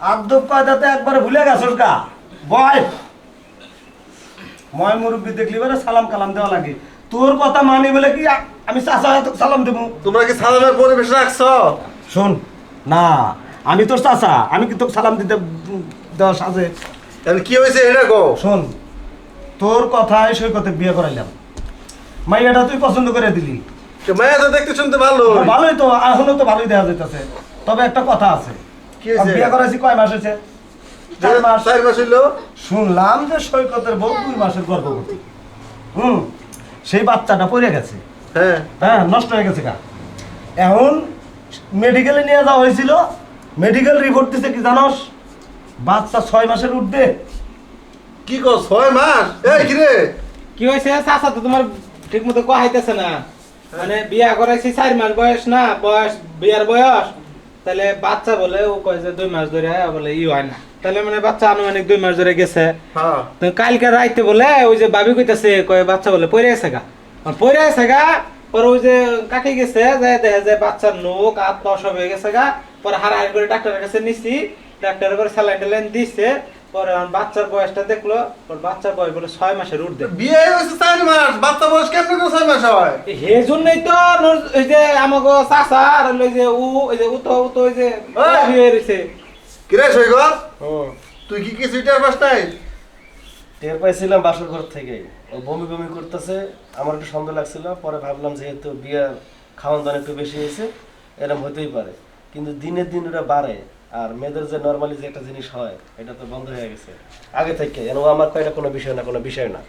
আব্দুল কয়দাতে একবারে ভুলে গেছস গা বয়। ময় মুরব্বী দেখলি বলে সালাম কালাম দেওয়া লাগে। তোর কথা মানি বলে কি আমি চাচা তোকে সালাম দেবো? তোমরা কি সালামের পরিবেশ রাখছো? শোন না আমি তোর চাচা আমি কি তোকে সালাম দিতে দেওয়া সাজে? তাহলে কি হয়েছে এটা গো শোন তোর কথায় সৈকতে বিয়ে করাইলাম। মাইয়াটা তুই পছন্দ করে দিলি। মায়া তো দেখতে শুনতে ভালো ভালোই তো এখনও তো ভালোই দেখা যাইতেছে। তবে একটা কথা আছে? বিয়ে কয় মাস হয়েছে? চার মাস। চার শুনলাম যে সৈকতের বউ দুই মাসের গর্ভবতী। হুম সেই বাচ্চাটা পড়ে গেছে। হ্যাঁ। হ্যাঁ নষ্ট হয়ে গেছে গা। এখন মেডিকেলে নিয়ে যাওয়া হয়েছিল। মেডিকেল রিপোর্ট দিছে কি জানোস? বাচ্চা ছয় মাসের উঠবে। কি কো ছয় মাস? এই কি রে কি হয়েছে? চাচা তো তোমার ঠিক মতো কহাইতেছে না। মানে বিয়া করাইছি চার মাস বয়স না বয়স বিয়ার বয়স। তাহলে বাচ্চা বলে ও কয় যে দুই মাস ধরে বলে ই হয় না। তাহলে মানে বাচ্চা আনুমানিক দুই মাস ধরে গেছে। হ্যাঁ। তো কালকে রাইতে বলে ওই যে বাবি কইতাছে কয় বাচ্চা বলে পড়ে আছে গা। আর পড়ে আছে গা পর ওই যে কাকে গেছে যে দেখে যে বাচ্চার নোক আর দশ সব হয়ে গেছে গা। পরে হারাহারি করে ডাক্তারের কাছে নিছি ডাক্তারের পরে স্যালাইন ট্যালাইন দিছে পরে আমার বাচ্চার বয়সটা দেখল ওর বাচ্চার বয়স বলে ছয় মাসের উঠবে বিয়ে হয়েছে চার মাস বাচ্চা বয়স কেমন করে ছয় মাস হয়? সেই জন্যই তো ওই যে আমাকে চাচা আর ওই যে উ ওই যে উ তো উ ওই যে ওই! হয়ে রয়েছে কি রে তুই কি কিছু ইটার পাস নাই? টের পাইছিলাম বাসর ঘর থেকে। ও বমি বমি করতেছে আমার একটু সন্দেহ লাগছিল পরে ভাবলাম যেহেতু বিয়ার খাওয়ান দাওয়ান একটু বেশি হয়েছে এরকম হতেই পারে। কিন্তু দিনের দিন ওটা বাড়ে। আর মেয়েদের যে নর্মালি যে একটা জিনিস হয় এটা তো বন্ধ হয়ে গেছে। আগে থেকে ও আমার কয়টা কোনো বিষয় না কোনো বিষয় না।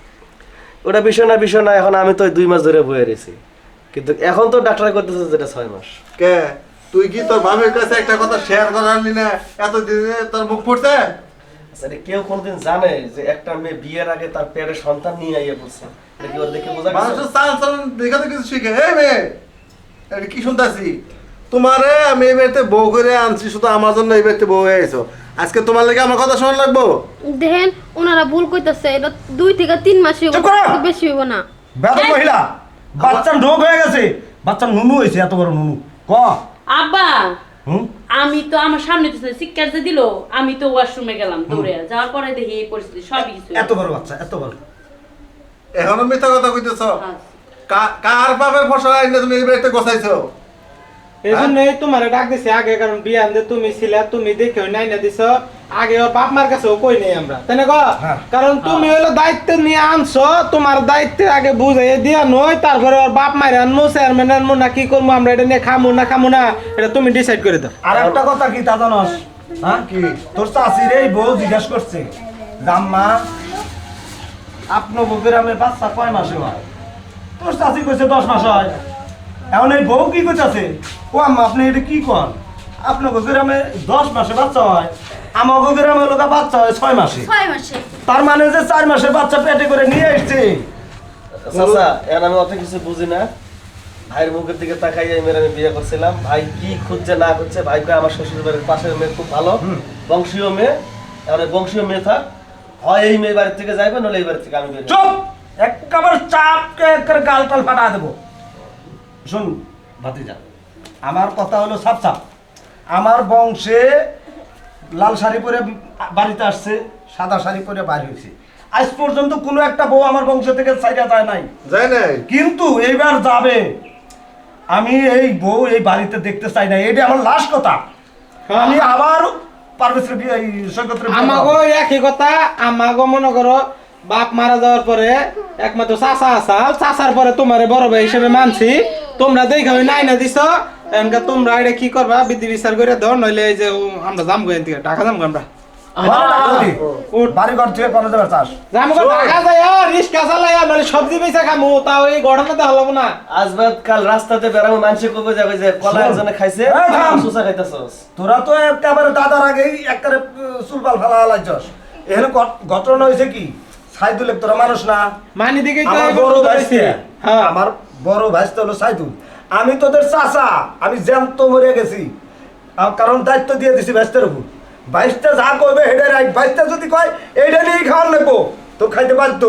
ওটা বিষয় না বিষয় না এখন আমি তো দুই মাস ধরে বয়ে রয়েছি। কিন্তু এখন তো ডাক্তার করতেছে যেটা ছয় মাস। কে? তুই কি তোর ভাবের কাছে একটা কথা শেয়ার করালি না? এত দিনে তোর মুখ পড়ছে আচ্ছা, কেউ কোনদিন জানে যে একটা মেয়ে বিয়ের আগে তার পেটে সন্তান নিয়ে আইয়া পড়ছে? কি ওর দেখে বোঝা মানুষের চাল চলন দেখে তো কিছু শিখে। এই মেয়ে কি শুনতাছি? তোমারে আমি এই বাড়িতে বউ করে আনছি শুধু আমার জন্য এই বাড়িতে বউ হয়ে গেছো। আজকে তোমার লেগে আমার কথা শোনা লাগবো? দেখেন ওনারা ভুল কইতাছে। এটা দুই থেকে তিন মাস হইব চুপ করো! বেশি হইব না। বেদ মহিলা বাচ্চার রোগ হয়ে গেছে। বাচ্চার নুনু হয়েছে এত বড় নুনু। ক? আব্বা! হুম? আমি তো আমার সামনে তো শিক্ষা যে দিল আমি তো ওয়াশরুমে গেলাম দৌড়ে। যাওয়ার পরে দেখি এই পরিস্থিতি সবই কিছু এত বড় বাচ্চা এত বড়। এখনও মিথ্যা কথা কইতেছ? হ্যাঁ। কা- কার পাপের ফসল আইনে তুমি এই বাড়িতে গোছাইছো? এই জন্যই তোমার ডাক দিছে আগে কারণ বিয়ে আনতে তুমি ছিলা তুমি দেখে নাই না দিছ। আগে ওর বাপ মার কাছেও কই নেই আমরা। তাই না হ্যাঁ। কারণ তুমি হলো দায়িত্ব নিয়ে আনছো তোমার দায়িত্বে আগে বুঝাই দিয়া নই তারপরে ওর বাপ মায়ের আনমু চেয়ারম্যান আনমু না কি করব আমরা এটা নিয়ে খামু না খামু না এটা তুমি ডিসাইড করে দাও। আর একটা কথা কি তা জানস হ্যাঁ কি? তোর চাষির এই বউ জিজ্ঞেস করছে জাম্মা আপনার গ্রামে বাচ্চা কয় মাসে হয়? তোর চাষি কইছে দশ মাস হয়। এখন এই বউ কি কইতাছে? ও আম্মা আপনি এটা কি কন? আপনার গ্রামে দশ মাসে বাচ্চা হয় আমার গ্রামে লোকা বাচ্চা হয় ছয় মাসে। তার মানে যে চার মাসে বাচ্চা পেটে করে নিয়ে এসছে চাচা এখন আমি অত কিছু বুঝি না। ভাইয়ের মুখের দিকে তাকাই মেয়ের আমি বিয়ে করছিলাম। ভাই কি খুঁজছে না খুঁজছে? ভাই কয় আমার শ্বশুর বাড়ির পাশের মেয়ে খুব ভালো। বংশীয় মেয়ে। এবার বংশীয় মেয়ে থাক। হয় এই মেয়ে বাড়ি থেকে যাইবে নলে এই বাড়ি থেকে আমি। চুপ! একেবারে চাপকে একেবারে গাল টাল ফাটা দেবো। শুন ভাতিজা আমার কথা হলো সাপ সাপ আমার বংশে লাল শাড়ি পরে বাড়িতে আসছে সাদা শাড়ি পরে বাড়ি হয়েছে। আজ পর্যন্ত কোনো একটা বউ আমার বংশ থেকে সাইডা যায় নাই। যাই নাই? কিন্তু এইবার যাবে। আমি এই বউ এই বাড়িতে দেখতে চাই না এটা আমার লাস্ট কথা। আমি আবার আমাগো একই কথা। আমাগো মনে করো বাপ মারা যাওয়ার পরে একমাত্র চাচা আসাল চাচার পরে তোমারে বড় ভাই হিসেবে মানছি। তোমরা দেখে ওই নাই না দিছ? এনকা তোমরা এটা কি করবা? বিধি বিচার করে দাও নইলে এই যে আমরা যাম গো এনতিকে। টাকা যাম আমরা। সবজি বেচা খামু তাও এই গড়ানোতে হলো না। কাল রাস্তাতে বেড়াবো মানুষে কবে যাবে যে কলা একজনে খাইছে এই সুসা খাইতেছস। তোরা তো একেবারে দাদার আগেই একেবারে চুলপাল ফেলা লাইছস এখানে ঘট- ঘটনা হয়েছে কি? সাইদুল তোরা মানুষ না। মানি দিকে তো আমার বড় ভাইস্তে হলো সাইদুল। আমি তোদের চাচা আমি জ্যান্ত মরে গেছি। কারণ দায়িত্ব দিয়ে দিছি ভাইস্তের উপর। বাইশটা যা করবে হেডে রাইট বাইশটা যদি কয় এইটা নিয়েই খাওয়ান নেব তো খাইতে বাধ্য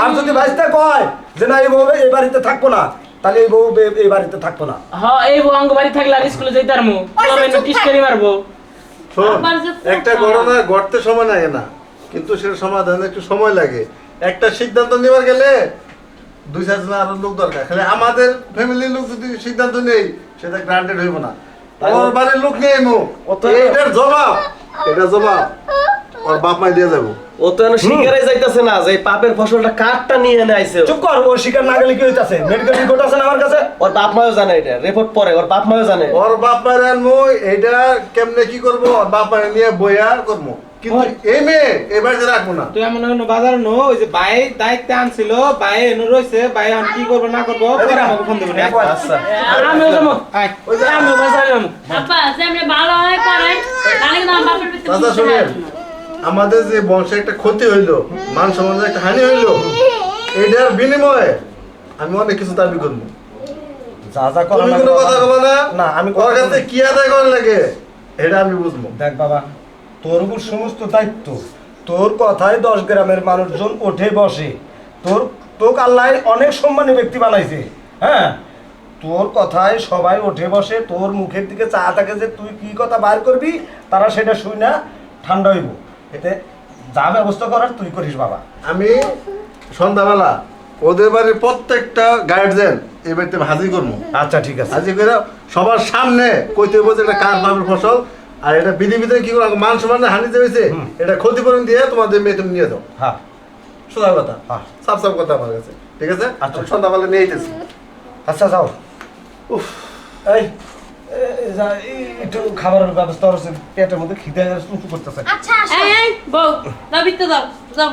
আর যদি বাইশটা কয় যে না এই বউ এই বাড়িতে থাকব না তাহলে এই বউ এই বাড়িতে থাকব না। হ্যাঁ এই বউ অঙ্গ বাড়ি থাকলে আর স্কুলে পারব। টিস্কারি মারবো। একটা ঘটনা ঘটতে সময় লাগে না। কিন্তু সেটা সমাধানে একটু সময় লাগে। একটা সিদ্ধান্ত নেবার গেলে দুই চারজন আরও লোক দরকার। খালি আমাদের ফ্যামিলির লোক যদি সিদ্ধান্ত নেই সেটা গ্রান্টেড হইব না। ওর বাড়ির লোক ও তো- এটার জবাব। এটা জবাব। ওর বাপ মাই দিয়ে যাব। ও তো এখনও শিকারে যাইতেছে না যে পাপের ফসলটা কাঠটা নিয়ে এনে আইছে চুপ কর ও শিকার না গেলে কি হইতাছে? মেডিকেল রিপোর্ট আছে না আমার কাছে? ওর বাপ মাও জানে এটা রিপোর্ট পরে ওর বাপ মাও জানে। ওর বাপ মায়ের আনব এটা কেমনে কি করব? ওর বাপ মায়ের নিয়ে বইয়া করব। কিন্তু এই মেয়ে এবার যে রাখব না। তুই এমন কোনো বাজার নো ওই যে দায়িত্বে আনছিল বাই এনে রইছে বাই এখন কি করব না করব পরে আমাকে ফোন দেবেন আচ্ছা। আমিও যাব। ওই যে আমিও বাজারে যাব আব্বা যেমনি ভালো হয় করেন তাহলে কিন্তু আমার বাপের ভিতরে দাদা শুনেন আমাদের যে বংশে একটা ক্ষতি হইল মান সমাজে একটা হানি হইল এটার বিনিময়ে আমি অনেক কিছু দাবি করব। যা যা কথা না না আমি কথা কি আদায় করার লাগে এটা আমি বুঝব। দেখ বাবা তোর উপর সমস্ত দায়িত্ব। তোর কথায় দশ গ্রামের মানুষজন ওঠে বসে। তোর তোকে আল্লাহ অনেক সম্মানী ব্যক্তি বানাইছে। হ্যাঁ? তোর কথায় সবাই ওঠে বসে তোর মুখের দিকে চা থাকে যে তুই কি কথা বার করবি তারা সেটা শুই না ঠান্ডা হইব। এতে যা ব্যবস্থা করার তুই করিস বাবা। আমি সন্ধ্যাবেলা ওদের বাড়ির প্রত্যেকটা গার্জেন এই বাড়িতে হাজির করব। আচ্ছা ঠিক আছে। হাজির করে সবার সামনে কইতে বলছে এটা কার ফসল আর এটা বিধি ভিতরে কি করে মান সম্মান হানি হয়েছে? এটা ক্ষতিপূরণ দিয়ে তোমাদের মেয়ে তুমি নিয়ে দাও হ্যাঁ। সোজা কথা। হ্যাঁ। সাফ সাফ কথা আমার কাছে। ঠিক আছে? আচ্ছা। সন্ধ্যা সন্ধ্যাবেলা নিয়ে যেতেছি আচ্ছা যাও। উফ। এই একটু খাবারের ব্যবস্থা পেটের মধ্যে খিদে করতেছে। আচ্ছা এই এই বউ দাও বিতে দাও যাও।